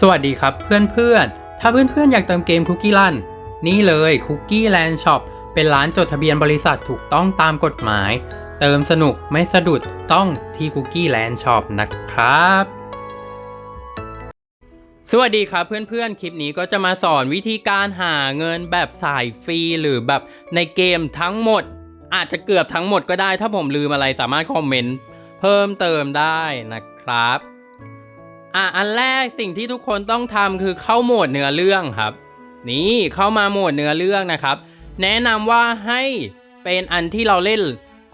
สวัสดีครับเพื่อนๆ ถ้าเพื่อนๆ อยากเติมเกมคุกกี้ลันนี่เลยคุกกี้แลนด์ช็อปเป็นร้านจดทะเบียนบริษัทถูกต้องตามกฎหมาย เติมสนุกไม่สะดุดต้องที่คุกกี้แลนด์ช็อปนะครับ สวัสดีครับเพื่อนๆ คลิปนี้ก็จะมาสอนวิธีการหาเงินแบบสายฟรีหรือแบบในเกมทั้งหมด อาจจะเกือบทั้งหมดก็ได้ ถ้าผมลืมอะไรสามารถคอมเมนต์เพิ่มเติมได้นะครับ อะอันแรกสิ่งที่ทุกคนต้องทำคือเข้าโหมดเนื้อเรื่องครับ นี่เข้ามาโหมดเนื้อเรื่องนะครับ แนะนำว่าให้เป็นอันที่เราเล่น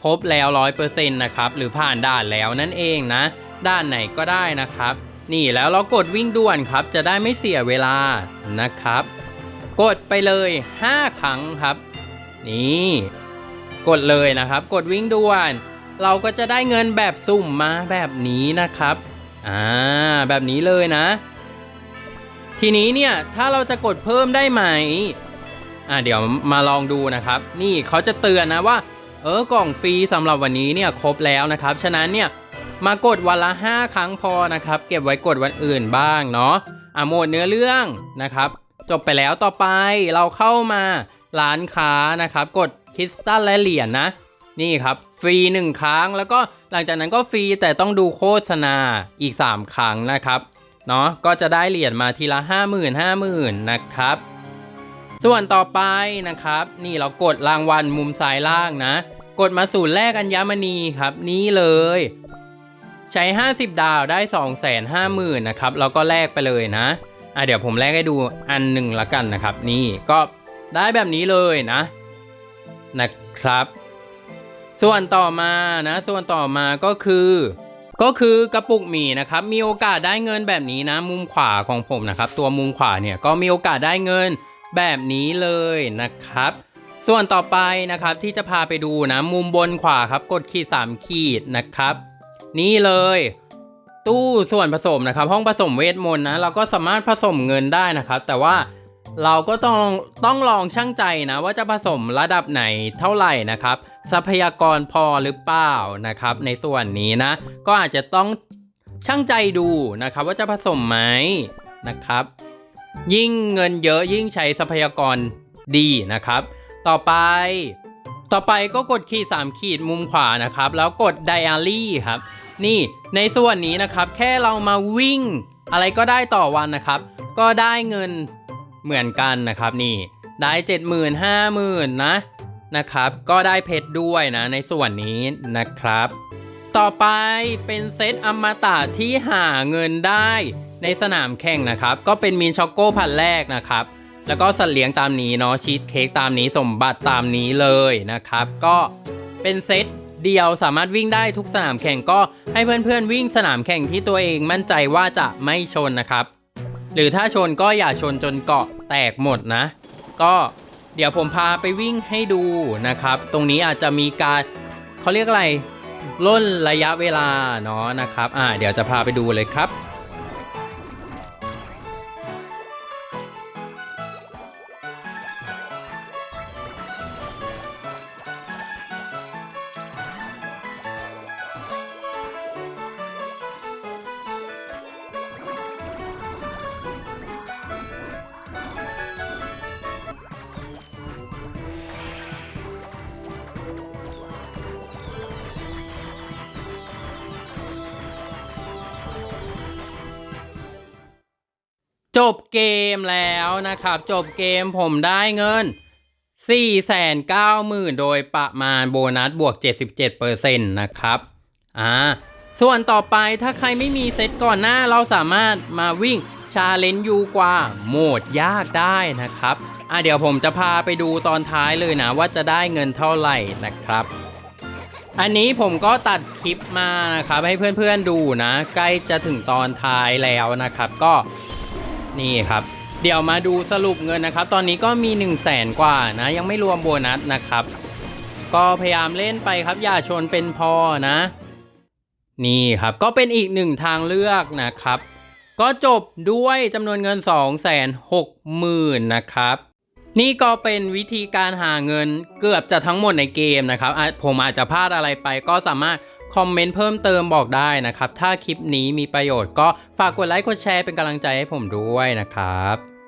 ครบแล้วร้อยเปอร์เซ็นต์นะครับหรือผ่านด่านแล้วนั่นเองนะ ด้านไหนก็ได้นะครับ นี่แล้วเรากดวิ่งด่วนครับ จะได้ไม่เสียเวลานะครับ กดไปเลย 5 ครั้งครับ นี่ กดเลยนะครับ กดวิ่งด่วน เราก็จะได้เงินแบบสุ่มมาแบบนี้นะครับ อ่าแบบนี้เลยนะ ทีนี้เนี่ยถ้าเราจะกดเพิ่มได้ไหมอ่าเดี๋ยวมาลองดูนะครับ นี่เขาจะเตือนนะว่า เออกล่องฟรีสำหรับวันนี้เนี่ยครบแล้วนะครับ ฉะนั้นเนี่ยมากดวันละ 5 ครั้งพอนะครับ เก็บไว้กดวันอื่นบ้างเนาะอ่าหมดเนื้อเรื่องนะครับ จบไปแล้วต่อไปเราเข้ามาร้านค้านะครับ กดคริสตัลและเหรียญนะนี่ครับ ฟรี 1 ครั้ง แล้วก็หลังจากนั้นก็ฟรีแต่ต้องดูโฆษณาอีก 3 ครั้งนะครับเนาะก็จะได้เหรียญมาทีละ 50,000 50,000นะครับ ส่วนต่อไปนะครับ นี่เรากดรางวัลมุมซ้ายล่างนะ กดมาสูตรแรกอัญมณีครับ นี่เลย ใช้ 50 ดาวได้ 250,000นะครับแล้วก็แลกไปเลยนะอะเดี๋ยวผมแลกให้ดูอันหนึ่งละกันนะครับ นี่ก็ได้แบบนี้เลยนะนะครับ ส่วนต่อมานะ ส่วนต่อมาก็คือ ก็คือกระปุกหมี่นะครับ มีโอกาสได้เงินแบบนี้นะ มุมขวาของผมนะครับ ตัวมุมขวาเนี่ยก็มีโอกาสได้เงินแบบนี้เลยนะครับ ส่วนต่อไปนะครับที่จะพาไปดูนะ มุมบนขวาครับ กดขีด3ขีดนะครับ นี่เลย ตู้ส่วนผสมนะครับ ห้องผสมเวทมนต์นะ เราก็สามารถผสมเงินได้นะครับ แต่ว่า เราก็ต้องต้องลองช่างใจนะว่าจะผสมระดับไหนเท่าไหร่นะครับ ทรัพยากรพอหรือเปล่านะครับ ในส่วนนี้นะ ก็อาจจะต้องช่างใจดูนะครับ ว่าจะผสมไหมนะครับ ยิ่งเงินเยอะยิ่งใช้ทรัพยากรดีนะครับ ต่อไป ต่อไปก็กดขีด3ขีดมุมขวานะครับ แล้วกดไดอารี่ครับ นี่ในส่วนนี้นะครับ แค่เรามาวิ่ง อะไรก็ได้ต่อวันนะครับ ก็ได้เงิน เหมือนกันนะครับนี่ได้เจ็ดหมื่นห้าหมื่นนะนะครับ ก็ได้เพชรด้วยนะในส่วนนี้นะครับ ต่อไปเป็นเซตอมตะที่หาเงินได้ในสนามแข่งนะครับ ก็เป็นมินช็อกโก้พันแรกนะครับ แล้วก็สัตว์เลี้ยงตามนี้เนาะชีสเค้กตามนี้สมบัติตามนี้เลยนะครับ ก็เป็นเซตเดียวสามารถวิ่งได้ทุกสนามแข่งก็ให้เพื่อนๆวิ่งสนามแข่งที่ตัวเองมั่นใจว่าจะไม่ชนนะครับ หรือถ้าชนก็อย่าชนจนเกาะแตกหมดนะ ก็เดี๋ยวผมพาไปวิ่งให้ดูนะครับ ตรงนี้อาจจะมีการเขาเรียกอะไรล่นระยะเวลาเนาะนะครับ อ่า เดี๋ยวจะพาไปดูเลยครับ จบเกมแล้วนะครับ จบเกมผมได้เงิน 490,000 โดยประมาณโบนัสบวก 77%นะครับอ่าส่วนต่อไปถ้าใครไม่มีเซตก่อนหน้าเราสามารถมาวิ่งชาเลนจ์ยูกว่าโหมดยากได้นะครับอะเดี๋ยวผมจะพาไปดูตอนท้ายเลยนะ ว่าจะได้เงินเท่าไหร่นะครับ อันนี้ผมก็ตัดคลิปมานะครับให้เพื่อนๆดูนะ ใกล้จะถึงตอนท้ายแล้วนะครับ ก็ นี่ครับ เดี๋ยวมาดูสรุปเงินนะครับ ตอนนี้ก็มี1 0 0 0 0แสนกว่านะ ยังไม่รวมโบนัสนะครับ ก็พยายามเล่นไปครับ อย่าชนเป็นพอนะ นี่ครับก็เป็นอีกหนึ่งทางเลือกนะครับ ก็จบด้วยจำนวนเงิน 2 6 0 0 0 0นะครับนี่ก็เป็นวิธีการหาเงินเกือบจะทั้งหมดในเกมนะครับ ผมอาจจะพลาดอะไรไปก็สามารถ คอมเมนต์เพิ่มเติมบอกได้นะครับ ถ้าคลิปนี้มีประโยชน์ก็ฝากกดไลค์กดแชร์เป็นกำลังใจให้ผมด้วยนะครับ